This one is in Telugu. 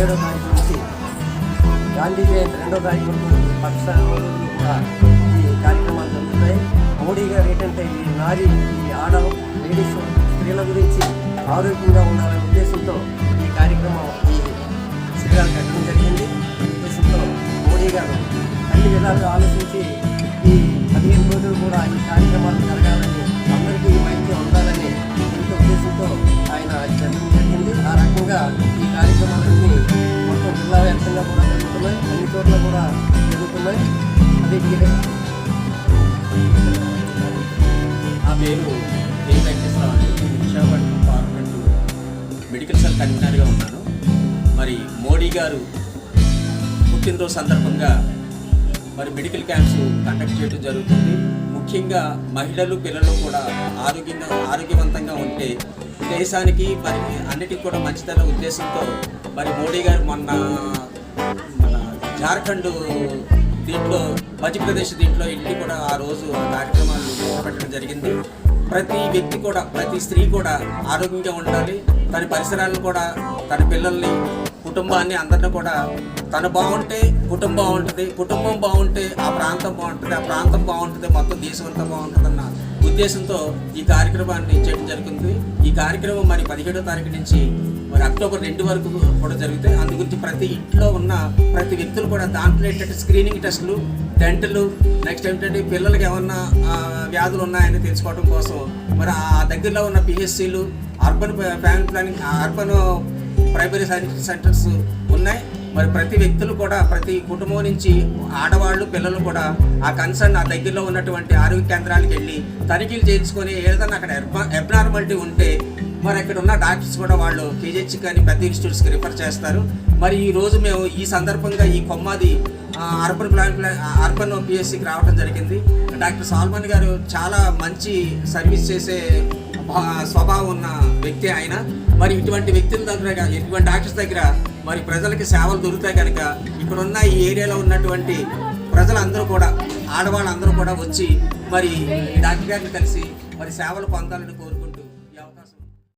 పదిహేడో తారీఖు నుంచి గాంధీ జయంతి రెండో తారీఖు వరకు పాకిస్తాన్ కూడా ఈ కార్యక్రమాలు జరుగుతాయి. మోడీ గారు ఏంటంటే ఈ నారీ ఈ ఆడ లేడీస్ స్త్రీల గురించి ఆరోగ్యంగా ఉండాలనే ఉద్దేశంతో ఈ కార్యక్రమం ఈ శిబిరాలు కట్టడం జరిగింది. ఈ ఉద్దేశంతో మోడీ గారు అన్ని విధాలుగా ఆలోచించి ఈ పదిహేను రోజులు కూడా ఈ కార్యక్రమాలు జరగాలని చోట్ల కూడా జరుగుతున్నాయి. అది ఈ- నా పేరు కే వెంకటేశ్వరరావు అండి. విశాఖపట్నం పార్లమెంటు మెడికల్ సెల్ కన్వీనర్గా ఉన్నాను. మరి మోడీ గారు పుట్టినరోజు సందర్భంగా మరి మెడికల్ క్యాంప్స్ కండక్ట్ చేయడం జరుగుతుంది. ముఖ్యంగా మహిళలు పిల్లలు కూడా ఆరోగ్యంగా ఆరోగ్యవంతంగా ఉంటే దేశానికి మరి అన్నిటికీ కూడా మంచిదన్న ఉద్దేశంతో మరి మోడీ గారు మొన్న జార్ఖండ్ దీంట్లో మధ్యప్రదేశ్ దీంట్లో ఇంటి కూడా ఆ రోజు కార్యక్రమాలు చేపట్టడం జరిగింది. ప్రతి వ్యక్తి కూడా ప్రతి స్త్రీ కూడా ఆరోగ్యంగా ఉండాలి. తన పరిసరాలను కూడా తన పిల్లల్ని కుటుంబాన్ని అందరిని కూడా తను బాగుంటే కుటుంబం బాగుంటుంది కుటుంబం బాగుంటే ఆ ప్రాంతం బాగుంటుంది ఆ ప్రాంతం బాగుంటుంది మొత్తం దేశం అంతా బాగుంటుందన్న ఉద్దేశంతో ఈ కార్యక్రమాన్ని చేయడం జరుగుతుంది. ఈ కార్యక్రమం మరి పదిహేడో తారీఖు నుంచి మరి అక్టోబర్ రెండు వరకు కూడా జరుగుతాయి. అందు గురించి ప్రతి ఇంట్లో ఉన్న ప్రతి వ్యక్తులు కూడా దాంట్లో ఏంటంటే స్క్రీనింగ్ టెస్టులు డెంటలు నెక్స్ట్ ఏంటంటే పిల్లలకి ఏమన్నా వ్యాధులు ఉన్నాయని తెలుసుకోవడం కోసం మరి ఆ దగ్గరలో ఉన్న పిహెచ్సిలు urban family planning urban primary science centres ఉన్నాయి. మరి ప్రతి వ్యక్తులు కూడా ప్రతి కుటుంబం నుంచి ఆడవాళ్ళు పిల్లలు కూడా ఆ కన్సర్న్ ఆ దగ్గరలో ఉన్నటువంటి ఆరోగ్య కేంద్రాలకు వెళ్ళి తనిఖీలు చేయించుకొని ఏదైనా అక్కడ ఎబ్నార్మాలిటీ ఉంటే మరి అక్కడ ఉన్న డాక్టర్స్ కూడా వాళ్ళు కేజీహెచ్ కానీ పెద్ద ఇన్స్టిట్యూట్స్కి రిఫర్ చేస్తారు. మరి ఈ రోజు మేము ఈ సందర్భంగా ఈ కొమ్మాది అర్బన్ ప్లాన్ ప్లా- అర్బన్ పిఎస్సికి రావడం జరిగింది. డాక్టర్ సాల్మన్ గారు చాలా మంచి సర్వీస్ చేసే స్వభావం ఉన్న వ్యక్తి ఆయన. మరి ఇటువంటి వ్యక్తుల దగ్గర ఇటువంటి డాక్టర్స్ దగ్గర మరి ప్రజలకి సేవలు దొరుకుతాయి కనుక ఇక్కడున్న ఈ ఏరియాలో ఉన్నటువంటి ప్రజలందరూ కూడా ఆడవాళ్ళందరూ కూడా వచ్చి మరి ఈ డాక్టర్ గారిని కలిసి మరి సేవలు పొందాలని కోరు